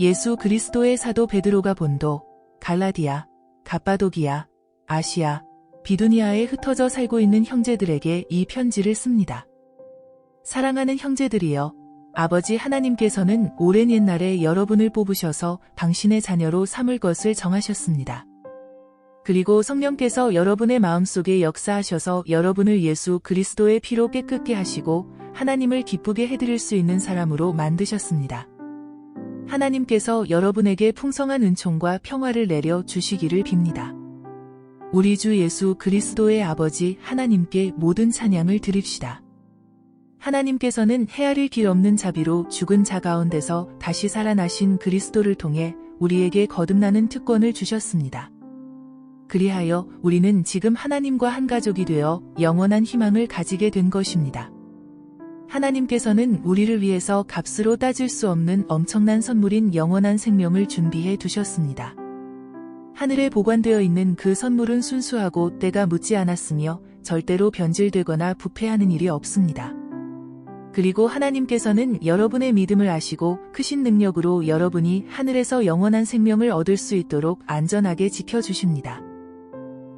예수 그리스도의 사도 베드로가 본도, 갈라디아, 갑바도기아, 아시아, 비두니아에 흩어져 살고 있는 형제들에게 이 편지를 씁니다. 사랑하는 형제들이여, 아버지 하나님께서는 오랜 옛날에 여러분을 뽑으셔서 당신의 자녀로 삼을 것을 정하셨습니다. 그리고 성령께서 여러분의 마음속에 역사하셔서 여러분을 예수 그리스도의 피로 깨끗게 하시고 하나님을 기쁘게 해드릴 수 있는 사람으로 만드셨습니다. 하나님께서 여러분에게 풍성한 은총과 평화를 내려 주시기를 빕니다. 우리 주 예수 그리스도의 아버지 하나님께 모든 찬양을 드립시다. 하나님께서는 헤아릴 길 없는 자비로 죽은 자 가운데서 다시 살아나신 그리스도를 통해 우리에게 거듭나는 특권을 주셨습니다. 그리하여 우리는 지금 하나님과 한 가족이 되어 영원한 희망을 가지게 된 것입니다. 하나님께서는 우리를 위해서 값으로 따질 수 없는 엄청난 선물인 영원한 생명을 준비해 두셨습니다. 하늘에 보관되어 있는 그 선물은 순수하고 때가 묻지 않았으며 절대로 변질되거나 부패하는 일이 없습니다. 그리고 하나님께서는 여러분의 믿음을 아시고 크신 능력으로 여러분이 하늘에서 영원한 생명을 얻을 수 있도록 안전하게 지켜주십니다.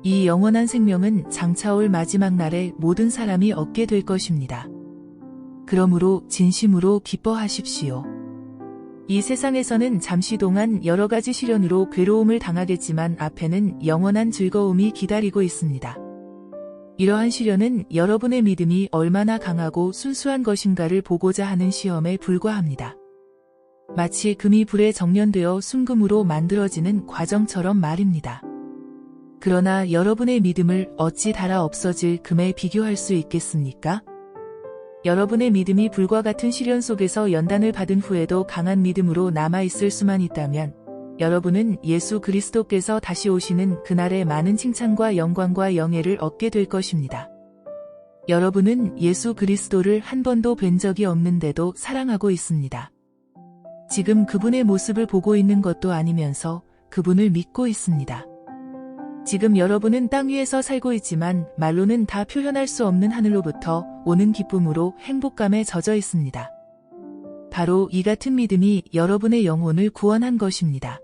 이 영원한 생명은 장차올 마지막 날에 모든 사람이 얻게 될 것입니다. 그러므로 진심으로 기뻐하십시오. 이 세상에서는 잠시 동안 여러 가지 시련으로 괴로움을 당하겠지만 앞에는 영원한 즐거움이 기다리고 있습니다. 이러한 시련은 여러분의 믿음이 얼마나 강하고 순수한 것인가를 보고자 하는 시험에 불과합니다. 마치 금이 불에 정련되어 순금으로 만들어지는 과정처럼 말입니다. 그러나 여러분의 믿음을 어찌 달아 없어질 금에 비교할 수 있겠습니까? 여러분의 믿음이 불과 같은 시련 속에서 연단을 받은 후에도 강한 믿음으로 남아있을 수만 있다면 여러분은 예수 그리스도께서 다시 오시는 그날의 많은 칭찬과 영광과 영예를 얻게 될 것입니다. 여러분은 예수 그리스도를 한 번도 뵌 적이 없는데도 사랑하고 있습니다. 지금 그분의 모습을 보고 있는 것도 아니면서 그분을 믿고 있습니다. 지금 여러분은 땅 위에서 살고 있지만 말로는 다 표현할 수 없는 하늘로부터 오는 기쁨으로 행복감에 젖어 있습니다. 바로 이 같은 믿음이 여러분의 영혼을 구원한 것입니다.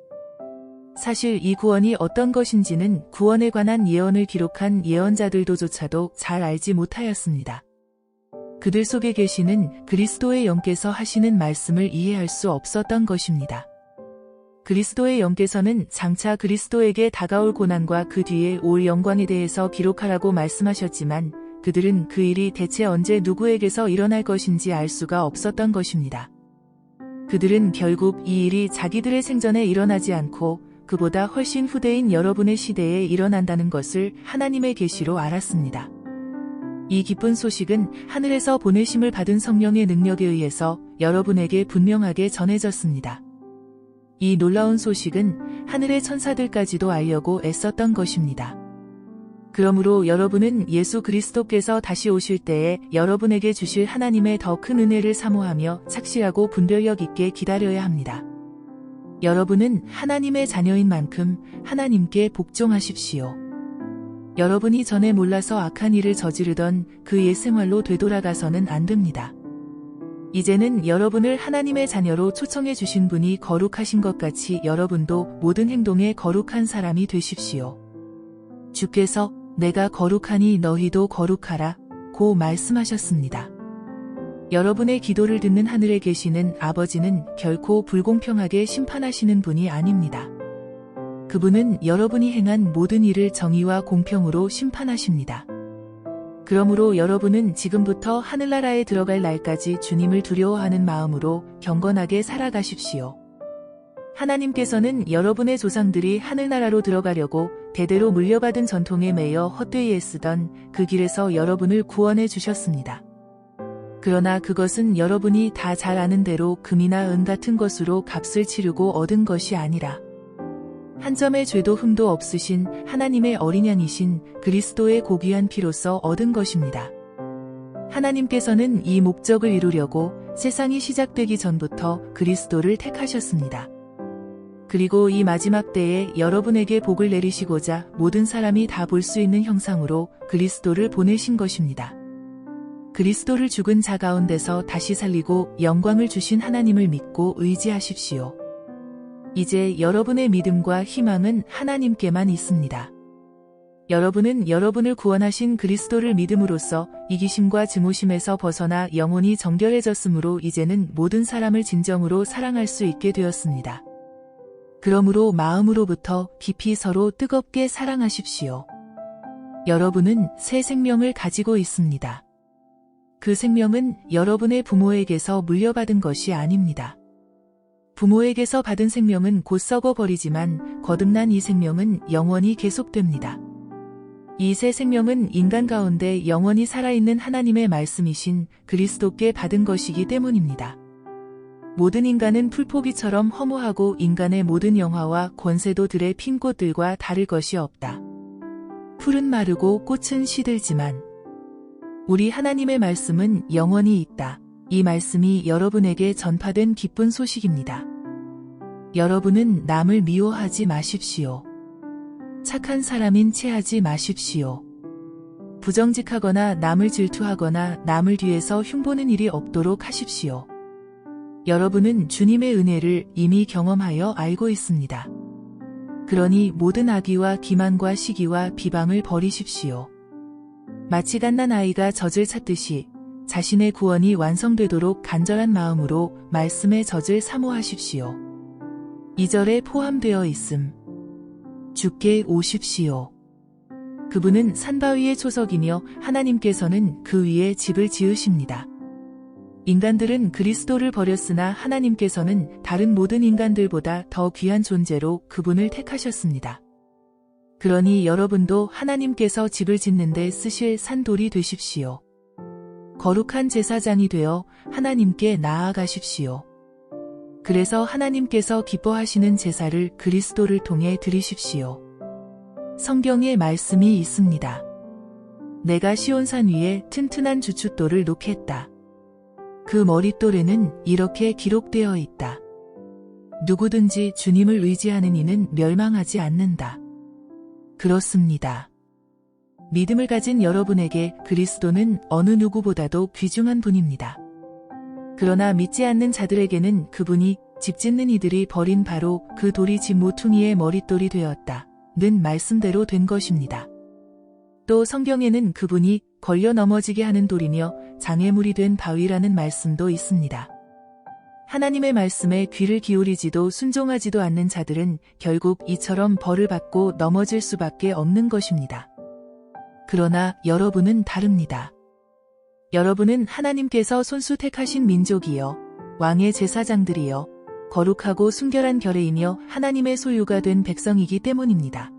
사실 이 구원이 어떤 것인지는 구원에 관한 예언을 기록한 예언자들도조차도 잘 알지 못하였습니다. 그들 속에 계시는 그리스도의 영께서 하시는 말씀을 이해할 수 없었던 것입니다. 그리스도의 영께서는 장차 그리스도에게 다가올 고난과 그 뒤에 올 영광에 대해서 기록하라고 말씀하셨지만 그들은 그 일이 대체 언제 누구에게서 일어날 것인지 알 수가 없었던 것입니다. 그들은 결국 이 일이 자기들의 생전에 일어나지 않고 그보다 훨씬 후대인 여러분의 시대에 일어난다는 것을 하나님의 계시로 알았습니다. 이 기쁜 소식은 하늘에서 보내심을 받은 성령의 능력에 의해서 여러분에게 분명하게 전해졌습니다. 이 놀라운 소식은 하늘의 천사들까지도 알려고 애썼던 것입니다. 그러므로 여러분은 예수 그리스도께서 다시 오실 때에 여러분에게 주실 하나님의 더 큰 은혜를 사모하며 착실하고 분별력 있게 기다려야 합니다. 여러분은 하나님의 자녀인 만큼 하나님께 복종하십시오. 여러분이 전에 몰라서 악한 일을 저지르던 그옛 생활로 되돌아가서는 안 됩니다. 이제는 여러분을 하나님의 자녀로 초청해 주신 분이 거룩하신 것 같이 여러분도 모든 행동에 거룩한 사람이 되십시오. 주께서 내가 거룩하니 너희도 거룩하라 고 말씀하셨습니다. 여러분의 기도를 듣는 하늘에 계시는 아버지는 결코 불공평하게 심판하시는 분이 아닙니다. 그분은 여러분이 행한 모든 일을 정의와 공평으로 심판하십니다. 그러므로 여러분은 지금부터 하늘나라에 들어갈 날까지 주님을 두려워하는 마음으로 경건하게 살아가십시오. 하나님께서는 여러분의 조상들이 하늘나라로 들어가려고 대대로 물려받은 전통에 매여 헛되이 애쓰던 그 길에서 여러분을 구원해 주셨습니다. 그러나 그것은 여러분이 다 잘 아는 대로 금이나 은 같은 것으로 값을 치르고 얻은 것이 아니라 한 점의 죄도 흠도 없으신 하나님의 어린 양이신 그리스도의 고귀한 피로서 얻은 것입니다. 하나님께서는 이 목적을 이루려고 세상이 시작되기 전부터 그리스도를 택하셨습니다. 그리고 이 마지막 때에 여러분에게 복을 내리시고자 모든 사람이 다 볼 수 있는 형상으로 그리스도를 보내신 것입니다. 그리스도를 죽은 자 가운데서 다시 살리고 영광을 주신 하나님을 믿고 의지하십시오. 이제 여러분의 믿음과 희망은 하나님께만 있습니다. 여러분은 여러분을 구원하신 그리스도를 믿음으로써 이기심과 증오심에서 벗어나 영혼이 정결해졌으므로 이제는 모든 사람을 진정으로 사랑할 수 있게 되었습니다. 그러므로 마음으로부터 깊이 서로 뜨겁게 사랑하십시오. 여러분은 새 생명을 가지고 있습니다. 그 생명은 여러분의 부모에게서 물려받은 것이 아닙니다. 부모에게서 받은 생명은 곧 썩어버리지만 거듭난 이 생명은 영원히 계속됩니다. 이 새 생명은 인간 가운데 영원히 살아있는 하나님의 말씀이신 그리스도께 받은 것이기 때문입니다. 모든 인간은 풀포기처럼 허무하고 인간의 모든 영화와 권세도 들의 핀 꽃들과 다를 것이 없다. 풀은 마르고 꽃은 시들지만 우리 하나님의 말씀은 영원히 있다. 이 말씀이 여러분에게 전파된 기쁜 소식입니다. 여러분은 남을 미워하지 마십시오. 착한 사람인 체하지 마십시오. 부정직하거나 남을 질투하거나 남을 뒤에서 흉보는 일이 없도록 하십시오. 여러분은 주님의 은혜를 이미 경험하여 알고 있습니다. 그러니 모든 악의와 기만과 시기와 비방을 버리십시오. 마치 갓난 아이가 젖을 찾듯이 자신의 구원이 완성되도록 간절한 마음으로 말씀의 젖을 사모하십시오. 2절에 포함되어 있음. 주께 오십시오. 그분은 산바위의 초석이며 하나님께서는 그 위에 집을 지으십니다. 인간들은 그리스도를 버렸으나 하나님께서는 다른 모든 인간들보다 더 귀한 존재로 그분을 택하셨습니다. 그러니 여러분도 하나님께서 집을 짓는데 쓰실 산돌이 되십시오. 거룩한 제사장이 되어 하나님께 나아가십시오. 그래서 하나님께서 기뻐하시는 제사를 그리스도를 통해 드리십시오. 성경에 말씀이 있습니다. 내가 시온산 위에 튼튼한 주춧돌을 놓겠다. 그 머릿돌에는 이렇게 기록되어 있다. 누구든지 주님을 의지하는 이는 멸망하지 않는다. 그렇습니다. 믿음을 가진 여러분에게 그리스도는 어느 누구보다도 귀중한 분입니다. 그러나 믿지 않는 자들에게는 그분이 집 짓는 이들이 버린 바로 그 돌이 집 모퉁이의 머릿돌이 되었다. 는 말씀대로 된 것입니다. 또 성경에는 그분이 걸려 넘어지게 하는 돌이며 장애물이 된 바위라는 말씀도 있습니다. 하나님의 말씀에 귀를 기울이지도 순종하지도 않는 자들은 결국 이처럼 벌을 받고 넘어질 수밖에 없는 것입니다. 그러나 여러분은 다릅니다. 여러분은 하나님께서 손수 택하신 민족이요. 왕의 제사장들이요. 거룩하고 순결한 결의이며 하나님의 소유가 된 백성이기 때문입니다.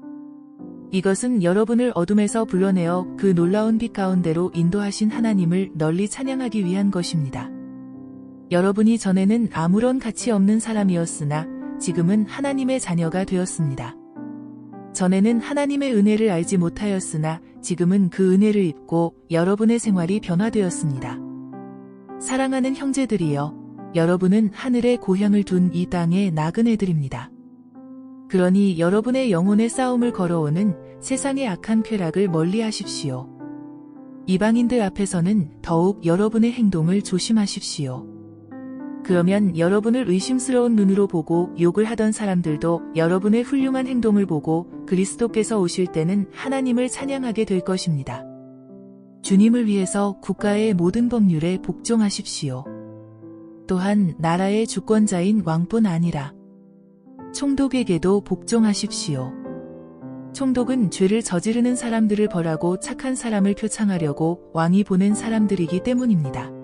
이것은 여러분을 어둠에서 불러내어 그 놀라운 빛 가운데로 인도하신 하나님을 널리 찬양하기 위한 것입니다. 여러분이 전에는 아무런 가치 없는 사람이었으나 지금은 하나님의 자녀가 되었습니다. 전에는 하나님의 은혜를 알지 못하였으나 지금은 그 은혜를 입고 여러분의 생활이 변화되었습니다. 사랑하는 형제들이여, 여러분은 하늘의 고향을 둔 이 땅의 나그네들입니다. 그러니 여러분의 영혼의 싸움을 걸어오는 세상의 악한 쾌락을 멀리 하십시오. 이방인들 앞에서는 더욱 여러분의 행동을 조심하십시오. 그러면 여러분을 의심스러운 눈으로 보고 욕을 하던 사람들도 여러분의 훌륭한 행동을 보고 그리스도께서 오실 때는 하나님을 찬양하게 될 것입니다. 주님을 위해서 국가의 모든 법률에 복종하십시오. 또한 나라의 주권자인 왕뿐 아니라 총독에게도 복종하십시오. 총독은 죄를 저지르는 사람들을 벌하고 착한 사람을 표창하려고 왕이 보낸 사람들이기 때문입니다.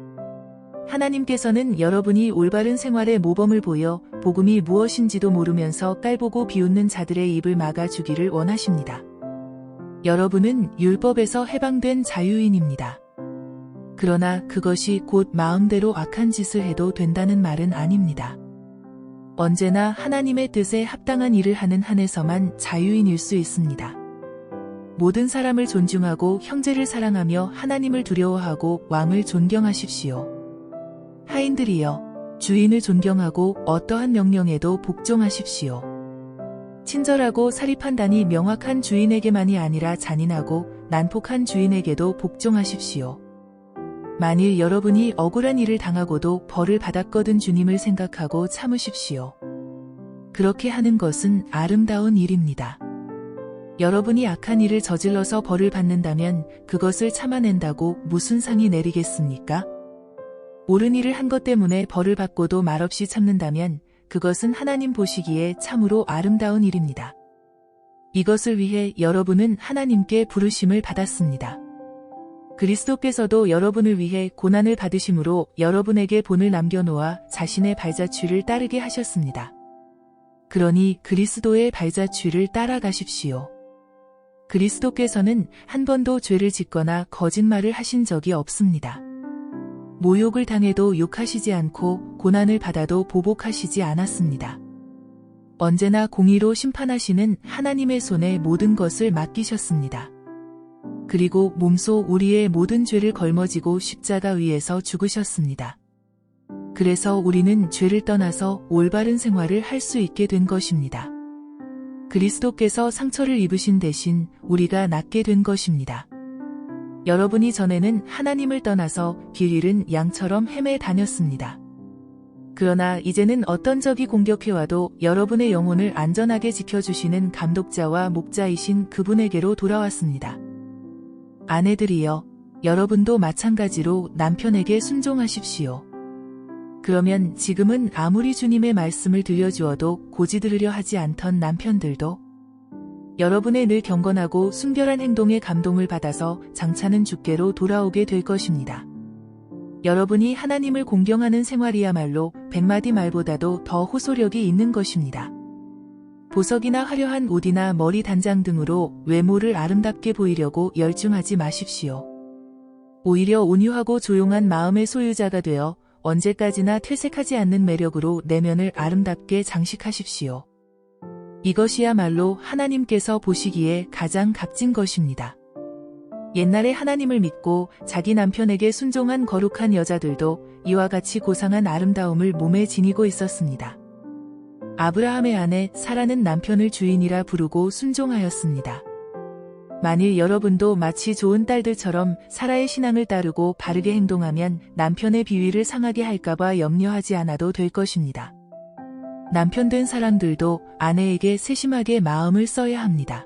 하나님께서는 여러분이 올바른 생활의 모범을 보여 복음이 무엇인지도 모르면서 깔보고 비웃는 자들의 입을 막아주기를 원하십니다. 여러분은 율법에서 해방된 자유인입니다. 그러나 그것이 곧 마음대로 악한 짓을 해도 된다는 말은 아닙니다. 언제나 하나님의 뜻에 합당한 일을 하는 한에서만 자유인일 수 있습니다. 모든 사람을 존중하고 형제를 사랑하며 하나님을 두려워하고 왕을 존경하십시오. 하인들이여, 주인을 존경하고 어떠한 명령에도 복종하십시오. 친절하고 사리 판단이 명확한 주인에게만이 아니라 잔인하고 난폭한 주인에게도 복종하십시오. 만일 여러분이 억울한 일을 당하고도 벌을 받았거든 주님을 생각하고 참으십시오. 그렇게 하는 것은 아름다운 일입니다. 여러분이 악한 일을 저질러서 벌을 받는다면 그것을 참아낸다고 무슨 상이 내리겠습니까? 옳은 일을 한 것 때문에 벌을 받고도 말없이 참는다면 그것은 하나님 보시기에 참으로 아름다운 일입니다. 이것을 위해 여러분은 하나님께 부르심을 받았습니다. 그리스도께서도 여러분을 위해 고난을 받으심으로 여러분에게 본을 남겨놓아 자신의 발자취를 따르게 하셨습니다. 그러니 그리스도의 발자취를 따라가십시오. 그리스도께서는 한 번도 죄를 짓거나 거짓말을 하신 적이 없습니다. 모욕을 당해도 욕하시지 않고 고난을 받아도 보복하시지 않았습니다. 언제나 공의로 심판하시는 하나님의 손에 모든 것을 맡기셨습니다. 그리고 몸소 우리의 모든 죄를 걸머지고 십자가 위에서 죽으셨습니다. 그래서 우리는 죄를 떠나서 올바른 생활을 할 수 있게 된 것입니다. 그리스도께서 상처를 입으신 대신 우리가 낫게 된 것입니다. 여러분이 전에는 하나님을 떠나서 길 잃은 양처럼 헤매 다녔습니다. 그러나 이제는 어떤 적이 공격해와도 여러분의 영혼을 안전하게 지켜주시는 감독자와 목자이신 그분에게로 돌아왔습니다. 아내들이여, 여러분도 마찬가지로 남편에게 순종하십시오. 그러면 지금은 아무리 주님의 말씀을 들려주어도 고지 들으려 하지 않던 남편들도 여러분의 늘 경건하고 순결한 행동에 감동을 받아서 장차는 주께로 돌아오게 될 것입니다. 여러분이 하나님을 공경하는 생활이야말로 백마디 말보다도 더 호소력이 있는 것입니다. 보석이나 화려한 옷이나 머리 단장 등으로 외모를 아름답게 보이려고 열중하지 마십시오. 오히려 온유하고 조용한 마음의 소유자가 되어 언제까지나 퇴색하지 않는 매력으로 내면을 아름답게 장식하십시오. 이것이야말로 하나님께서 보시기에 가장 값진 것입니다. 옛날에 하나님을 믿고 자기 남편에게 순종한 거룩한 여자들도 이와 같이 고상한 아름다움을 몸에 지니고 있었습니다. 아브라함의 아내 사라는 남편을 주인이라 부르고 순종하였습니다. 만일 여러분도 마치 좋은 딸들처럼 사라의 신앙을 따르고 바르게 행동하면 남편의 비위를 상하게 할까봐 염려하지 않아도 될 것입니다. 남편 된 사람들도 아내에게 세심하게 마음을 써야 합니다.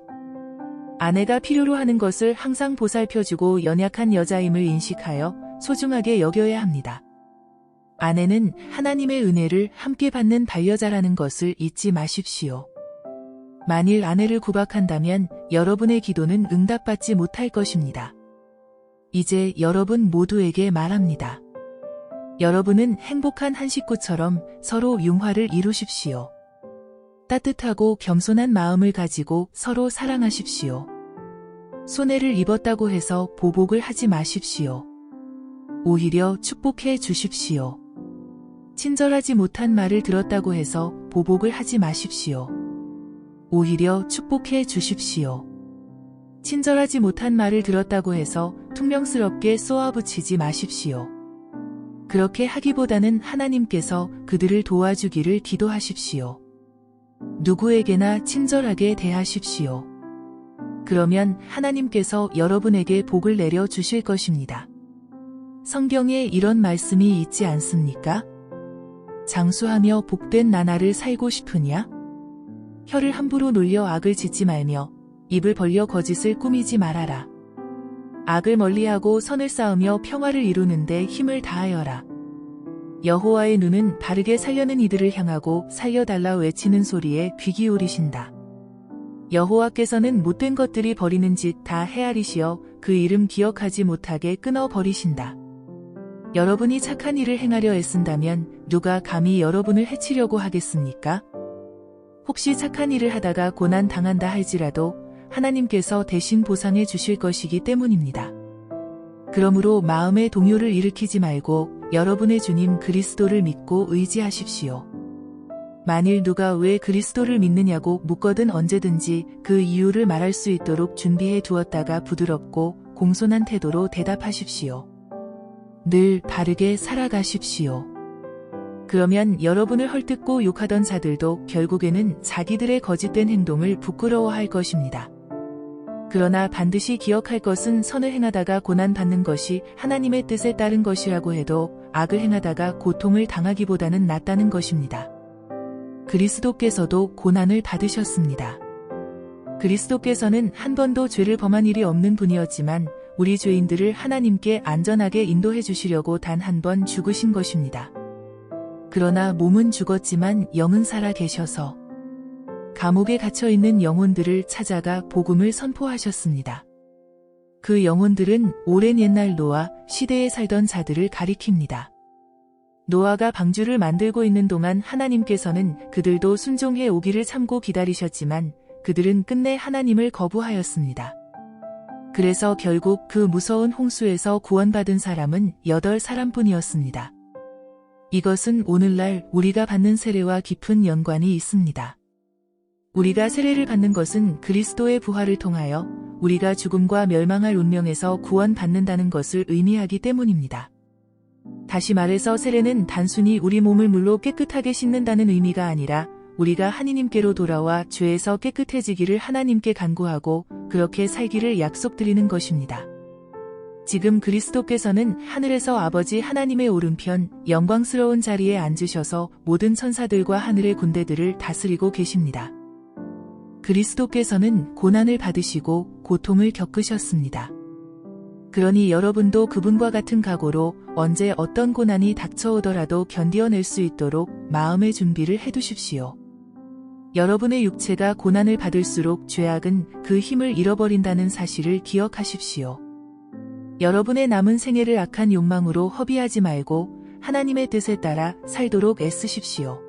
아내가 필요로 하는 것을 항상 보살펴주고 연약한 여자임을 인식하여 소중하게 여겨야 합니다. 아내는 하나님의 은혜를 함께 받는 반려자라는 것을 잊지 마십시오. 만일 아내를 구박한다면 여러분의 기도는 응답받지 못할 것입니다. 이제 여러분 모두에게 말합니다. 여러분은 행복한 한 식구처럼 서로 융화를 이루십시오. 따뜻하고 겸손한 마음을 가지고 서로 사랑하십시오. 손해를 입었다고 해서 보복을 하지 마십시오. 오히려 축복해 주십시오. 친절하지 못한 말을 들었다고 해서 보복을 하지 마십시오. 오히려 축복해 주십시오. 친절하지 못한 말을 들었다고 해서 퉁명스럽게 쏘아붙이지 마십시오. 그렇게 하기보다는 하나님께서 그들을 도와주기를 기도하십시오. 누구에게나 친절하게 대하십시오. 그러면 하나님께서 여러분에게 복을 내려 주실 것입니다. 성경에 이런 말씀이 있지 않습니까? 장수하며 복된 나날을 살고 싶으냐? 혀를 함부로 놀려 악을 짓지 말며 입을 벌려 거짓을 꾸미지 말아라. 악을 멀리하고 선을 쌓으며 평화를 이루는데 힘을 다하여라. 여호와의 눈은 바르게 살려는 이들을 향하고 살려달라 외치는 소리에 귀 기울이신다. 여호와께서는 못된 것들이 버리는 짓 다 헤아리시어 그 이름 기억하지 못하게 끊어 버리신다. 여러분이 착한 일을 행하려 애쓴다면 누가 감히 여러분을 해치려고 하겠습니까? 혹시 착한 일을 하다가 고난 당한다 할지라도 하나님께서 대신 보상해 주실 것이기 때문입니다. 그러므로 마음의 동요를 일으키지 말고 여러분의 주님 그리스도를 믿고 의지하십시오. 만일 누가 왜 그리스도를 믿느냐고 묻거든 언제든지 그 이유를 말할 수 있도록 준비해 두었다가 부드럽고 공손한 태도로 대답하십시오. 늘 바르게 살아가십시오. 그러면 여러분을 헐뜯고 욕하던 자들도 결국에는 자기들의 거짓된 행동을 부끄러워할 것입니다. 그러나 반드시 기억할 것은 선을 행하다가 고난받는 것이 하나님의 뜻에 따른 것이라고 해도 악을 행하다가 고통을 당하기보다는 낫다는 것입니다. 그리스도께서도 고난을 받으셨습니다. 그리스도께서는 한 번도 죄를 범한 일이 없는 분이었지만 우리 죄인들을 하나님께 안전하게 인도해 주시려고 단 한 번 죽으신 것입니다. 그러나 몸은 죽었지만 영은 살아 계셔서 감옥에 갇혀 있는 영혼들을 찾아가 복음을 선포하셨습니다. 그 영혼들은 오랜 옛날 노아 시대에 살던 자들을 가리킵니다. 노아가 방주를 만들고 있는 동안 하나님께서는 그들도 순종해 오기를 참고 기다리셨지만 그들은 끝내 하나님을 거부하였습니다. 그래서 결국 그 무서운 홍수에서 구원받은 사람은 8사람뿐이었습니다. 이것은 오늘날 우리가 받는 세례와 깊은 연관이 있습니다. 우리가 세례를 받는 것은 그리스도의 부활을 통하여 우리가 죽음과 멸망할 운명에서 구원받는다는 것을 의미하기 때문입니다. 다시 말해서 세례는 단순히 우리 몸을 물로 깨끗하게 씻는다는 의미가 아니라 우리가 하나님께로 돌아와 죄에서 깨끗해지기를 하나님께 간구하고 그렇게 살기를 약속드리는 것입니다. 지금 그리스도께서는 하늘에서 아버지 하나님의 오른편 영광스러운 자리에 앉으셔서 모든 천사들과 하늘의 군대들을 다스리고 계십니다. 그리스도께서는 고난을 받으시고 고통을 겪으셨습니다. 그러니 여러분도 그분과 같은 각오로 언제 어떤 고난이 닥쳐오더라도 견디어낼 수 있도록 마음의 준비를 해두십시오. 여러분의 육체가 고난을 받을수록 죄악은 그 힘을 잃어버린다는 사실을 기억하십시오. 여러분의 남은 생애를 악한 욕망으로 허비하지 말고 하나님의 뜻에 따라 살도록 애쓰십시오.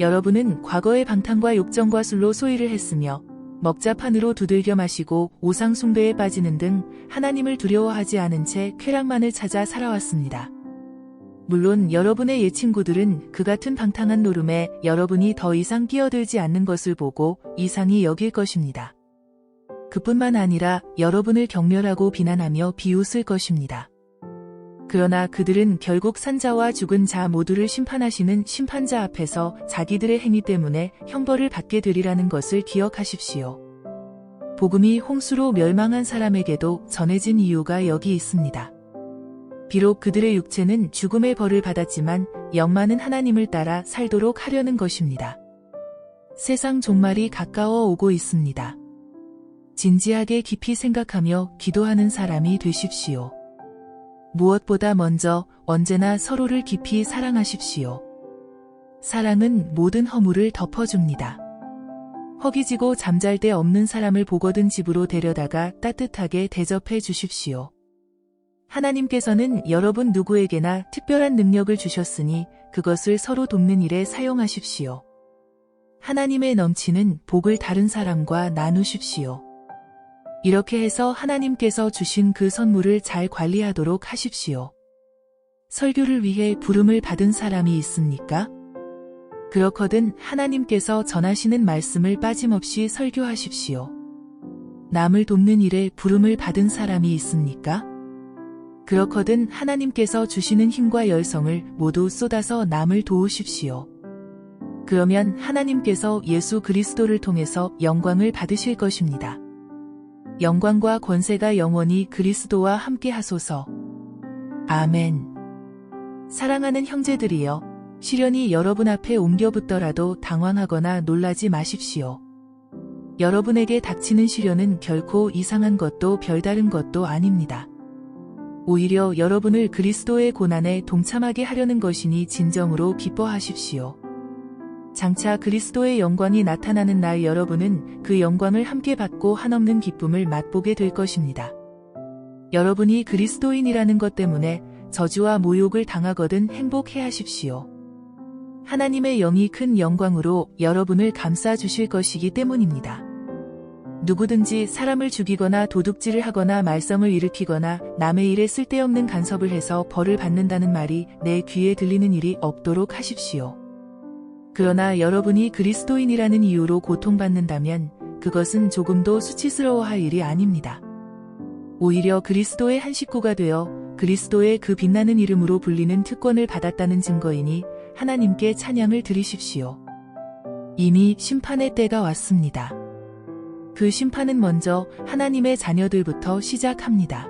여러분은 과거의 방탕과 욕정과 술로 소일을 했으며 먹자판으로 두들겨 마시고 오상숭배에 빠지는 등 하나님을 두려워하지 않은 채 쾌락만을 찾아 살아왔습니다. 물론 여러분의 예친구들은 그 같은 방탕한 노름에 여러분이 더 이상 끼어들지 않는 것을 보고 이상히 여길 것입니다. 그뿐만 아니라 여러분을 경멸하고 비난하며 비웃을 것입니다. 그러나 그들은 결국 산자와 죽은 자 모두를 심판하시는 심판자 앞에서 자기들의 행위 때문에 형벌을 받게 되리라는 것을 기억하십시오. 복음이 홍수로 멸망한 사람에게도 전해진 이유가 여기 있습니다. 비록 그들의 육체는 죽음의 벌을 받았지만 영만은 하나님을 따라 살도록 하려는 것입니다. 세상 종말이 가까워 오고 있습니다. 진지하게 깊이 생각하며 기도하는 사람이 되십시오. 무엇보다 먼저 언제나 서로를 깊이 사랑하십시오. 사랑은 모든 허물을 덮어줍니다. 허기지고 잠잘 데 없는 사람을 보거든 집으로 데려다가 따뜻하게 대접해 주십시오. 하나님께서는 여러분 누구에게나 특별한 능력을 주셨으니 그것을 서로 돕는 일에 사용하십시오. 하나님의 넘치는 복을 다른 사람과 나누십시오. 이렇게 해서 하나님께서 주신 그 선물을 잘 관리하도록 하십시오. 설교를 위해 부름을 받은 사람이 있습니까? 그렇거든 하나님께서 전하시는 말씀을 빠짐없이 설교하십시오. 남을 돕는 일에 부름을 받은 사람이 있습니까? 그렇거든 하나님께서 주시는 힘과 열성을 모두 쏟아서 남을 도우십시오. 그러면 하나님께서 예수 그리스도를 통해서 영광을 받으실 것입니다. 영광과 권세가 영원히 그리스도와 함께 하소서. 아멘. 사랑하는 형제들이여, 시련이 여러분 앞에 옮겨 붙더라도 당황하거나 놀라지 마십시오. 여러분에게 닥치는 시련은 결코 이상한 것도 별다른 것도 아닙니다. 오히려 여러분을 그리스도의 고난에 동참하게 하려는 것이니 진정으로 기뻐하십시오. 장차 그리스도의 영광이 나타나는 날 여러분은 그 영광을 함께 받고 한없는 기쁨을 맛보게 될 것입니다. 여러분이 그리스도인이라는 것 때문에 저주와 모욕을 당하거든 행복해 하십시오. 하나님의 영이 큰 영광으로 여러분을 감싸 주실 것이기 때문입니다. 누구든지 사람을 죽이거나 도둑질을 하거나 말썽을 일으키거나 남의 일에 쓸데없는 간섭을 해서 벌을 받는다는 말이 내 귀에 들리는 일이 없도록 하십시오. 그러나 여러분이 그리스도인이라는 이유로 고통받는다면 그것은 조금도 수치스러워할 일이 아닙니다. 오히려 그리스도의 한 식구가 되어 그리스도의 그 빛나는 이름으로 불리는 특권을 받았다는 증거이니 하나님께 찬양을 드리십시오. 이미 심판의 때가 왔습니다. 그 심판은 먼저 하나님의 자녀들부터 시작합니다.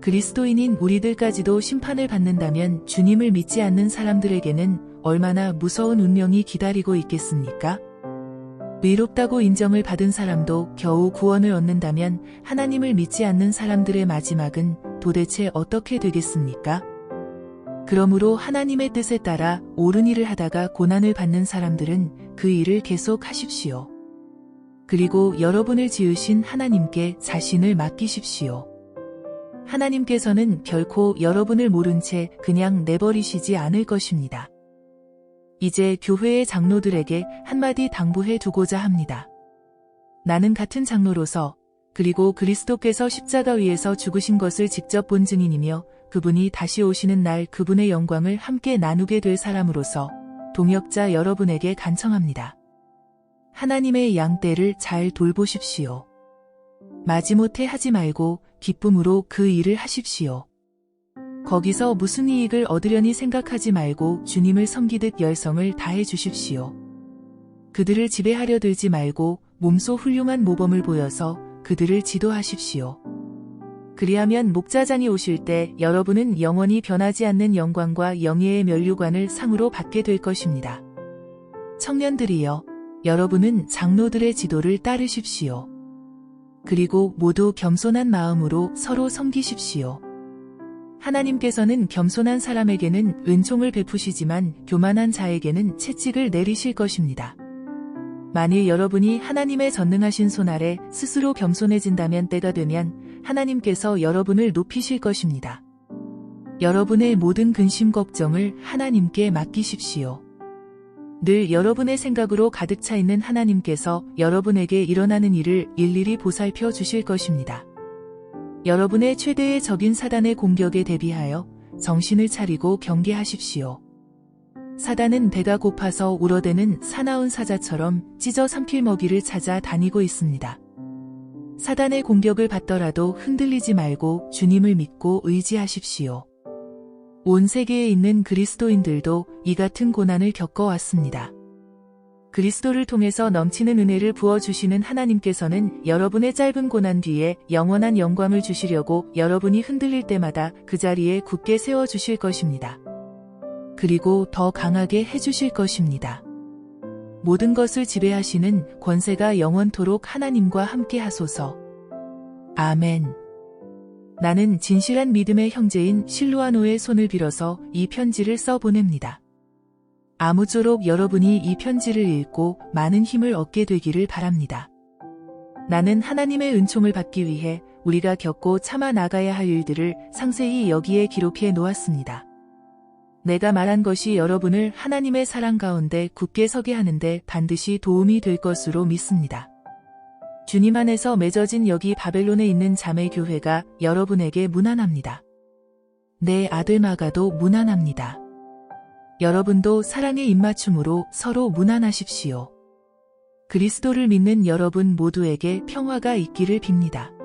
그리스도인인 우리들까지도 심판을 받는다면 주님을 믿지 않는 사람들에게는 얼마나 무서운 운명이 기다리고 있겠습니까? 의롭다고 인정을 받은 사람도 겨우 구원을 얻는다면 하나님을 믿지 않는 사람들의 마지막은 도대체 어떻게 되겠습니까? 그러므로 하나님의 뜻에 따라 옳은 일을 하다가 고난을 받는 사람들은 그 일을 계속 하십시오. 그리고 여러분을 지으신 하나님께 자신을 맡기십시오. 하나님께서는 결코 여러분을 모른 채 그냥 내버리시지 않을 것입니다. 이제 교회의 장로들에게 한마디 당부해 두고자 합니다. 나는 같은 장로로서 그리고 그리스도께서 십자가 위에서 죽으신 것을 직접 본 증인이며 그분이 다시 오시는 날 그분의 영광을 함께 나누게 될 사람으로서 동역자 여러분에게 간청합니다. 하나님의 양떼를 잘 돌보십시오. 마지못해 하지 말고 기쁨으로 그 일을 하십시오. 거기서 무슨 이익을 얻으려니 생각하지 말고 주님을 섬기듯 열성을 다해 주십시오. 그들을 지배하려 들지 말고 몸소 훌륭한 모범을 보여서 그들을 지도하십시오. 그리하면 목자장이 오실 때 여러분은 영원히 변하지 않는 영광과 영예의 면류관을 상으로 받게 될 것입니다. 청년들이여, 여러분은 장로들의 지도를 따르십시오. 그리고 모두 겸손한 마음으로 서로 섬기십시오. 하나님께서는 겸손한 사람에게는 은총을 베푸시지만 교만한 자에게는 채찍을 내리실 것입니다. 만일 여러분이 하나님의 전능하신 손 아래 스스로 겸손해진다면 때가 되면 하나님께서 여러분을 높이실 것입니다. 여러분의 모든 근심 걱정을 하나님께 맡기십시오. 늘 여러분의 생각으로 가득 차 있는 하나님께서 여러분에게 일어나는 일을 일일이 보살펴 주실 것입니다. 여러분의 최대의 적인 사단의 공격에 대비하여 정신을 차리고 경계하십시오. 사단은 배가 고파서 울어대는 사나운 사자처럼 찢어 삼킬 먹이를 찾아 다니고 있습니다. 사단의 공격을 받더라도 흔들리지 말고 주님을 믿고 의지하십시오. 온 세계에 있는 그리스도인들도 이 같은 고난을 겪어왔습니다. 그리스도를 통해서 넘치는 은혜를 부어주시는 하나님께서는 여러분의 짧은 고난 뒤에 영원한 영광을 주시려고 여러분이 흔들릴 때마다 그 자리에 굳게 세워주실 것입니다. 그리고 더 강하게 해주실 것입니다. 모든 것을 지배하시는 권세가 영원토록 하나님과 함께 하소서. 아멘. 나는 진실한 믿음의 형제인 실루아노의 손을 빌어서 이 편지를 써보냅니다. 아무쪼록 여러분이 이 편지를 읽고 많은 힘을 얻게 되기를 바랍니다. 나는 하나님의 은총을 받기 위해 우리가 겪고 참아 나가야 할 일들을 상세히 여기에 기록해 놓았습니다. 내가 말한 것이 여러분을 하나님의 사랑 가운데 굳게 서게 하는데 반드시 도움이 될 것으로 믿습니다. 주님 안에서 맺어진 여기 바벨론에 있는 자매 교회가 여러분에게 무난합니다. 내 아들 마가도 무난합니다. 여러분도 사랑의 입맞춤으로 서로 무난하십시오. 그리스도를 믿는 여러분 모두에게 평화가 있기를 빕니다.